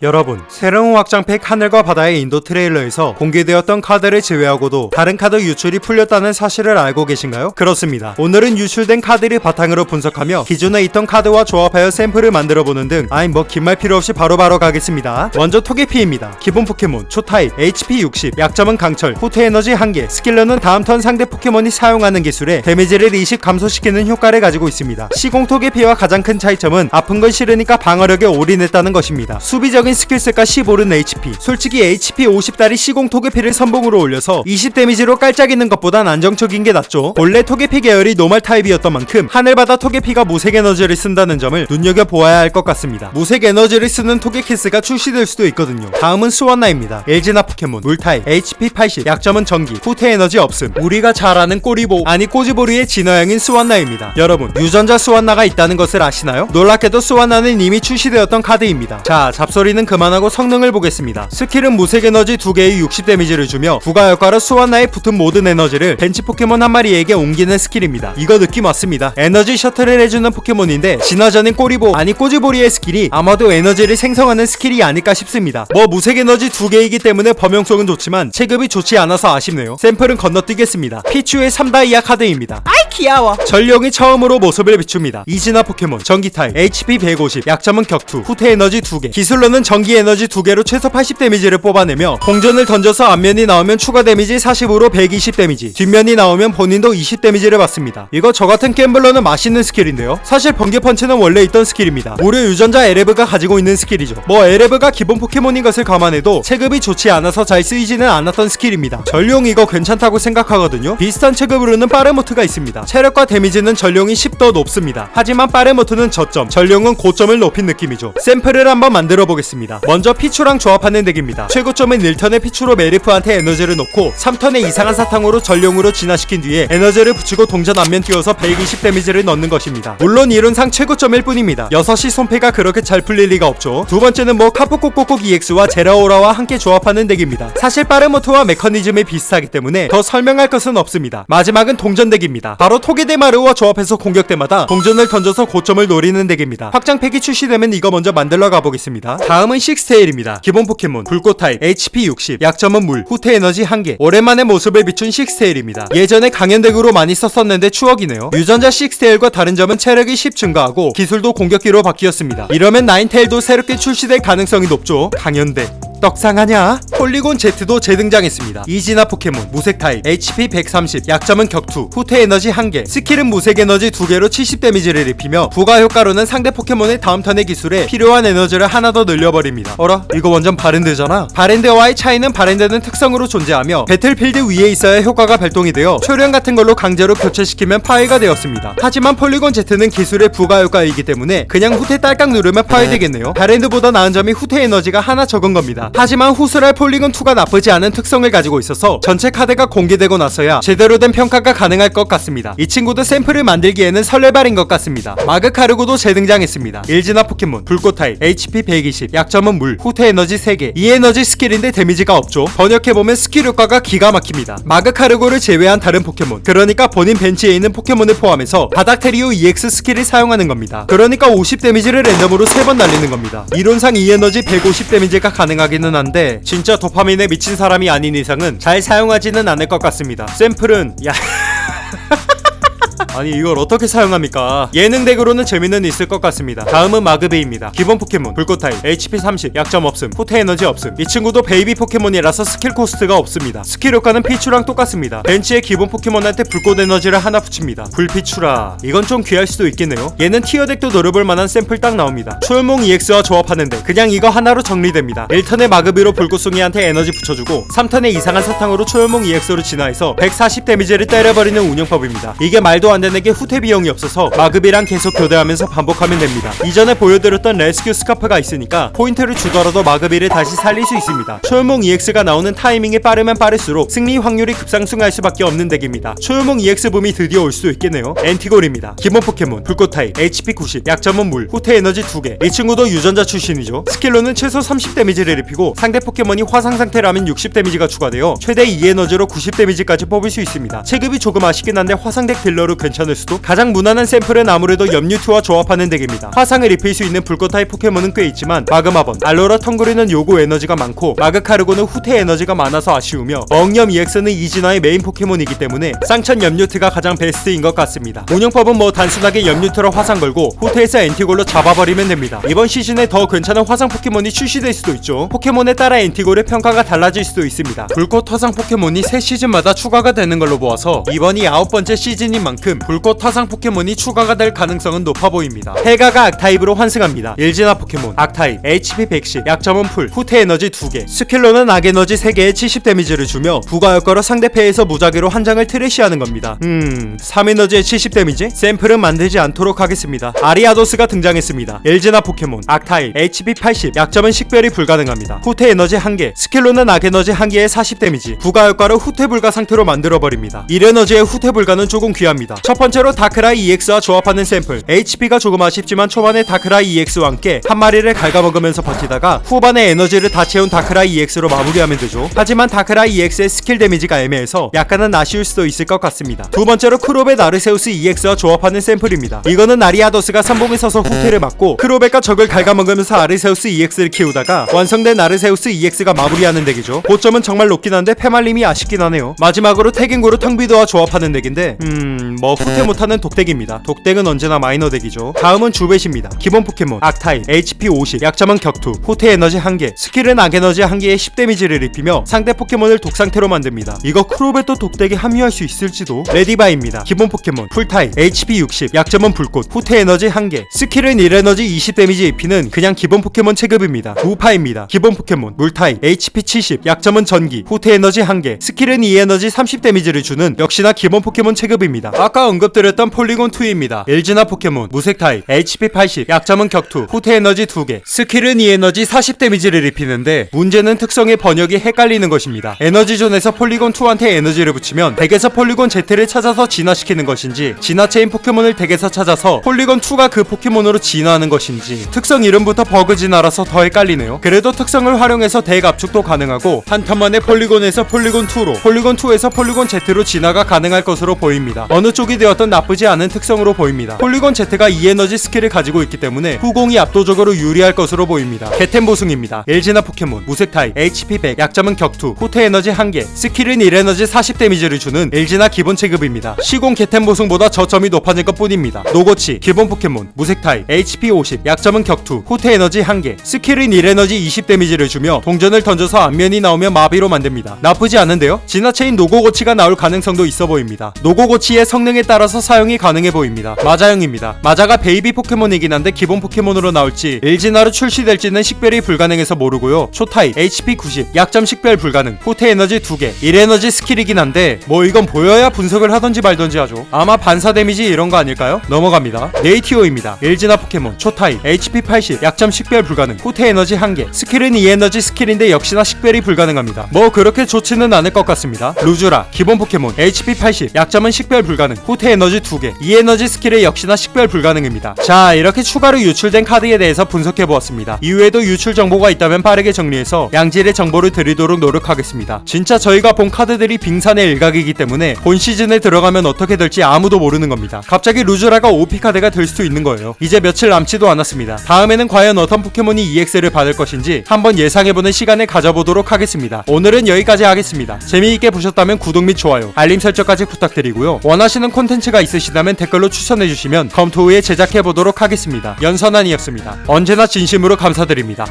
여러분, 새로운 확장팩 하늘과 바다의 인도 트레일러에서 공개되었던 카드를 제외하고도 다른 카드 유출이 풀렸다는 사실을 알고 계신가요? 그렇습니다. 오늘은 유출된 카드를 바탕으로 분석하며 기존에 있던 카드와 조합하여 샘플을 만들어보는 등 아이 뭐 긴 말 필요 없이 바로바로 가겠습니다. 먼저 토게피입니다. 기본 포켓몬, 초타입, HP 60, 약점은 강철, 후퇴 에너지 1개, 스킬러는 다음 턴 상대 포켓몬이 사용하는 기술에 데미지를 20 감소시키는 효과를 가지고 있습니다. 시공 토게피와 가장 큰 차이점은 아픈 건 싫으니까 방어력에 올인했다는 것입니다. 수비적인 스킬셋과 15른 HP 솔직히 HP 50달이 시공 토게피를 선봉으로 올려서 20 데미지로 깔짝이는 것보단 안정적인 게 낫죠. 본래 토게피 계열이 노말 타입이었던 만큼 하늘바다 토게피가 무색 에너지를 쓴다는 점을 눈여겨보아야 할 것 같습니다. 무색 에너지를 쓰는 토게키스가 출시될 수도 있거든요. 다음은 스완나입니다. 엘지나 포켓몬 물타입 HP 80 약점은 전기 후퇴 에너지 없음. 우리가 잘 아는 꼬리보 아니 꼬지보리의 진화형인 스완나입니다. 여러분 유전자 스완나가 있다는 것을 아시나요? 놀랍게도 스완나는 이미 출시되었던 카드입니다. 자 잡소리는 그만하고 성능을 보겠습니다. 스킬은 무색 에너지 2개의 60 데미지를 주며 부가 효과로 수완나에 붙은 모든 에너지를 벤치 포켓몬 한 마리에게 옮기는 스킬입니다. 이거 느낌 왔습니다. 에너지 셔틀을 해주는 포켓몬인데 진화전인 꼬리보 아니 꼬지보리의 스킬이 아마도 에너지를 생성하는 스킬이 아닐까 싶습니다. 뭐 무색 에너지 2개이기 때문에 범용성은 좋지만 체급이 좋지 않아서 아쉽네요. 샘플은 건너뛰겠습니다. 피추의 3다이아 카드입니다. 아이 귀여워 전령이 처음으로 모습을 비춥니다. 이진화 포켓몬 전기 타입 HP 150 약점은 격투 후퇴 에너지 2개 기술로는 전기 에너지 2개로 최소 80 데미지를 뽑아내며 공전을 던져서 앞면이 나오면 추가 데미지 40으로 120 데미지 뒷면이 나오면 본인도 20 데미지를 받습니다. 이거 저 같은 갬블러는 맛있는 스킬인데요. 사실 번개 펀치는 원래 있던 스킬입니다. 무료 유전자 에레브가 가지고 있는 스킬이죠. 뭐 에레브가 기본 포켓몬인 것을 감안해도 체급이 좋지 않아서 잘 쓰이지는 않았던 스킬입니다. 전용 이거 괜찮다고 생각하거든요. 비슷한 체급으로는 빠르모트가 있습니다. 체력과 데미지는 전용이 10더 높습니다. 하지만 빠르모트는 저점, 전용은 고점을 높인 느낌이죠. 샘플을 한번 만들어 보겠습니다. 먼저 피추랑 조합하는 덱입니다. 최고점은 1턴에 피추로 메리프한테 에너지를 놓고 3턴에 이상한 사탕으로 전용으로 진화시킨 뒤에 에너지를 붙이고 동전 앞면 띄워서 120 데미지를 넣는 것입니다. 물론 이론상 최고점일 뿐입니다. 6시 손패가 그렇게 잘 풀릴 리가 없죠. 두 번째는 뭐 카프코코코 EX와 제라오라와 함께 조합하는 덱입니다. 사실 빠르모토와 메커니즘이 비슷하기 때문에 더 설명할 것은 없습니다. 마지막은 동전 덱입니다. 바로 토게데마르와 조합해서 공격 때마다 동전을 던져서 고점을 노리는 덱입니다. 확장팩이 출시되면 이거 먼저 만들러 가보겠습니다. 다음 은 식스테일입니다. 기본 포켓몬 불꽃 타입 HP 60 약점은 물 후퇴 에너지 1개 오랜만에 모습을 비춘 식스테일입니다. 예전에 강연덱으로 많이 썼었는데 추억이네요. 유전자 식스테일과 다른 점은 체력이 10 증가하고 기술도 공격기로 바뀌었습니다. 이러면 나인테일도 새롭게 출시될 가능성이 높죠. 강연덱 떡상하냐? 폴리곤 Z도 재등장했습니다. 이진화 포켓몬 무색 타입 HP 130 약점은 격투 후퇴 에너지 1개 스킬은 무색 에너지 2개로 70 데미지를 입히며 부가 효과로는 상대 포켓몬의 다음 턴의 기술에 필요한 에너지를 하나 더 늘려버립니다. 어라? 이거 완전 바렌드잖아? 바렌드와의 차이는 바렌드는 특성으로 존재하며 배틀필드 위에 있어야 효과가 발동이 되어 초련 같은 걸로 강제로 교체시키면 파괴가 되었습니다. 하지만 폴리곤 Z는 기술의 부가 효과이기 때문에 그냥 후퇴 딸깍 누르면 파괴되겠네요. 바렌드보다 나은 점이 후퇴 에너지가 하나 적은 겁니다. 하지만 후스랄 폴리곤 2가 나쁘지 않은 특성을 가지고 있어서 전체 카드가 공개되고 나서야 제대로 된 평가가 가능할 것 같습니다. 이 친구도 샘플을 만들기에는 설레발인 것 같습니다. 마그 카르고도 재등장했습니다. 일진화 포켓몬 불꽃 타입 HP 120 약점은 물 후퇴 에너지 3개 이 에너지 스킬인데 데미지가 없죠. 번역해보면 스킬 효과가 기가 막힙니다. 마그 카르고를 제외한 다른 포켓몬 그러니까 본인 벤치에 있는 포켓몬을 포함해서 바닥 테리오 EX 스킬을 사용하는 겁니다. 그러니까 50 데미지를 랜덤으로 3번 날리는 겁니다. 이론상 이 에너지 150 데미지가 가능하 기는 한데 진짜 도파민에 미친 사람이 아닌 이상은 잘 사용하지는 않을 것 같습니다. 샘플은 야 아니 이걸 어떻게 사용합니까? 예능 덱으로는 재미는 있을 것 같습니다. 다음은 마그베입니다. 기본 포켓몬 불꽃 타입 HP 30 약점 없음 후퇴 에너지 없음 이 친구도 베이비 포켓몬이라서 스킬 코스트가 없습니다. 스킬 효과는 피추랑 똑같습니다. 벤치에 기본 포켓몬한테 불꽃 에너지를 하나 붙입니다. 불피추라 이건 좀 귀할 수도 있겠네요. 얘는 티어 덱도 노려볼 만한 샘플 딱 나옵니다. 초열몽 EX와 조합하는데 그냥 이거 하나로 정리됩니다. 1턴에 마그비로 불꽃송이한테 에너지 붙여주고 3턴에 이상한 사탕으로 초열몽 EX로 진화해서 140 데미지를 때려버리는 운영법입니다. 이게 말도 안 되는 게 후퇴 비용이 없어서 마급이랑 계속 교대하면서 반복하면 됩니다. 이전에 보여드렸던 레스큐 스카프가 있으니까 포인트를 주더라도 마급이를 다시 살릴 수 있습니다. 초열몽 EX가 나오는 타이밍이 빠르면 빠를수록 승리 확률이 급상승할 수밖에 없는 덱입니다. 초열몽 EX 붐이 드디어 올 수도 있겠네요. 엔티골입니다. 기본 포켓몬 불꽃 타입 HP 90 약점은 물 후퇴 에너지 2개 이 친구도 유전자 출신이죠. 스킬로는 최소 30 데미지를 입히고 상대 포켓몬이 화상 상태라면 60 데미지가 추가되어 최대 2 에너지로 90 데미지까지 뽑을 수 있습니다. 체급이 조금 아쉽긴 한데 화상덱 딜러로 괜찮을 수도? 가장 무난한 샘플은 아무래도 염유투와 조합하는 덱입니다. 화상을 입힐 수 있는 불꽃 타입 포켓몬은 꽤 있지만 마그마번, 알로라 텅구리는 요고 에너지가 많고 마그카르고는 후퇴 에너지가 많아서 아쉬우며 엉염 EX는 이진화의 메인 포켓몬이기 때문에 쌍천 염유트가 가장 베스트인 것 같습니다. 운영법은 뭐 단순하게 염유트로 화상 걸고 후퇴에서 엔티골로 잡아버리면 됩니다. 이번 시즌에 더 괜찮은 화상 포켓몬이 출시될 수도 있죠. 포켓몬에 따라 엔티골의 평가가 달라질 수도 있습니다. 불꽃 화상 포켓몬이 새 시즌마다 추가가 되는 걸로 보아서 이번이 아홉 번째 시즌인 만큼 불꽃 화상 포켓몬이 추가가 될 가능성은 높아 보입니다. 해가가 악타입으로 환승합니다. 일진화 포켓몬 악타입 HP 110 약점은 풀 후퇴 에너지 2개. 스킬로는 악 에너지 3개에 70 데미지를 주며 부가 효과로 상대패에서 무작위로 한 장을 트래시하는 겁니다. 음 3에너지에 70 데미지? 샘플은 만들지 않도록 하겠습니다. 아리아도스가 등장했습니다. 엘제나 포켓몬 악타입 HP 80 약점은 식별이 불가능합니다. 후퇴 에너지 1개. 스킬로는 악 에너지 1개에 40 데미지. 부가 효과로 후퇴 불가 상태로 만들어버립니다. 1에너지의 후퇴 불가는 조금 귀합니다 첫 번째로 다크라이 EX와 조합하는 샘플. HP가 조금 아쉽지만 초반에 다크라이 EX와 함께 한 마리를 갉아먹으면서 버티다가 후반에 에너지를 다 채운 다크라이 EX로 마무리하면 되죠. 하지만 다크라이 EX의 스킬 데미지가 애매해서 약간은 아쉬울 수도 있을 것 같습니다. 두 번째로 크롭의 나르세우스 EX와 조합하는 샘플입니다. 이거는 아리아도스가 삼봉에 서서 후퇴를 맞고 크롭백과 적을 갉아먹으면서 아르세우스 EX를 키우다가 완성된 아르세우스 EX가 마무리하는 덱이죠. 고점은 정말 높긴 한데 패말림이 아쉽긴 하네요. 마지막으로 태깅고르 텅비드와 조합하는 덱인데 음뭐 후퇴 못하는 독덱입니다. 독덱은 언제나 마이너 덱이죠. 다음은 주벳입니다. 기본 포켓몬 악타입 HP 50 약점은 격투 후퇴 에너지 1개 스킬은 악 에너지 1개에 10 데미지를 입히며 상대 포켓몬을 독 상태로 만듭니다. 이거 크롭에도 독덱에 합류할 수 있을지도 레디바입니다. 기본 포켓몬 풀타입 HP 60 약점은 불꽃 후퇴 에너지 1개 스킬은 1 에너지 20 데미지 입히는 그냥 기본 포켓몬 체급입니다. 우파입니다. 기본 포켓몬 물타입 HP 70 약점은 전기 후퇴 에너지 1개 스킬은 2 에너지 30 데미지를 주는 역시나 기본 포켓몬 체급입니다. 아까 언급드렸던 폴리곤 2입니다. 엘지나 포켓몬 무색 타입 HP 80 약점은 격투 후퇴 에너지 2개 스킬은 2 에너지 40 데미지를 입히는데 문제는 특성의 번역이 헷갈리는 것입니다. 에너지존에서 폴리곤 2한테 에너지를 붙이면 덱에서 폴리곤 Z를 찾아서 진화시키는 것인지 진화체인 포켓몬을 덱에서 찾아서 폴리곤 2가 그 포켓몬으로 진화하는 것인지 특성 이름부터 버그 진화라서 더 헷갈리네요. 그래도 특성을 활용해서 덱 압축도 가능하고 한 턴만에 폴리곤에서 폴리곤 2로 폴리곤 2에서 폴리곤 Z로 진화가 가능할 것으로 보입니다. 어느 쪽이 되었던 나쁘지 않은 특성으로 보입니다. 폴리곤 Z가 2에너지 스킬을 가지고 있기 때문에 후공이 압도적으로 유리할 것으로 보입니다. 개템 보승입니다. 엘지나 포켓몬 무색 타입 HP 100 약점은 격투 후퇴 에너지 1개 스킬은 1에너지 40 데미지를 주는 엘지나 기본 체급입니다. 시공 개템 보승보다 저점이 높아질 것 뿐입니다. 노고치 기본 포켓몬 무색 타입 HP 50 약점은 격투 후퇴 에너지 1개 스킬은 1에너지 20 데미지를 주며 동전을 던져서 안면이 나오면 마비로 만듭니다. 나쁘지 않은데요? 진화체인 노고고치가 나올 가능성도 있어 보입니다. 노고고치의 성능에 따라서 사용이 가능해 보입니다. 마자형입니다. 마자가 베이비 포켓몬이긴 한데 기본 포켓몬으로 나올지 일진화로 출시될지는 식별이 불가능해서 모르고요. 초타입 HP 90 약점 식별 불가능 후퇴 에너지 2개 1에너지 스킬이긴 한데 뭐 이건 보여야 분석을 하던지 말던지 하죠. 아마 반사 데미지 이런 거 아닐까요? 넘어갑니다. 네이티오입니다. 일진화 포켓몬 초타입 HP 80 약점 식별 불가능 후퇴 에너지 1개. 스킬은 2에너지 스킬인데 역시나 식별이 불가능합니다. 뭐 그렇게 좋지는 않을 것 같습니다. 루즈라 기본 포켓몬 HP 80 약점은 식별 불가능 후퇴 에너지 2개. 2에너지 스킬에 역시나 식별 불가능입니다. 자 이렇게 추가로 유출된 카드에 대해서 분석해 보았습니다. 이후에도 유출 정보가 있다면 빠르게 정리해서 양질의 정보를 드리도록 노력하겠습니다. 진짜 저희가 본 카드들이 빙산의 일각이기 때문에 본 시즌에 들어가면 어떻게 될지 아무도 모르는 겁니다. 갑자기 루즈라가 OP 카드가 될 수도 있는 거예요. 이제 며칠 남지도 않았습니다. 다음에는 과연 어떤 포켓몬이 EX를 받을 것인지 한번 예상해보는 시간을 가져보도록 하겠습니다. 오늘은 여기까지 하겠습니다. 재미있게 보셨다면 구독 및 좋아요 알림 설정까지 부탁드리고요. 원하시는 콘텐츠가 있으시다면 댓글로 추천해주시면 검토 후에 제작해보도록 하겠습니다. 연선한이었습니다. 언제나 진심으로 감사드립니다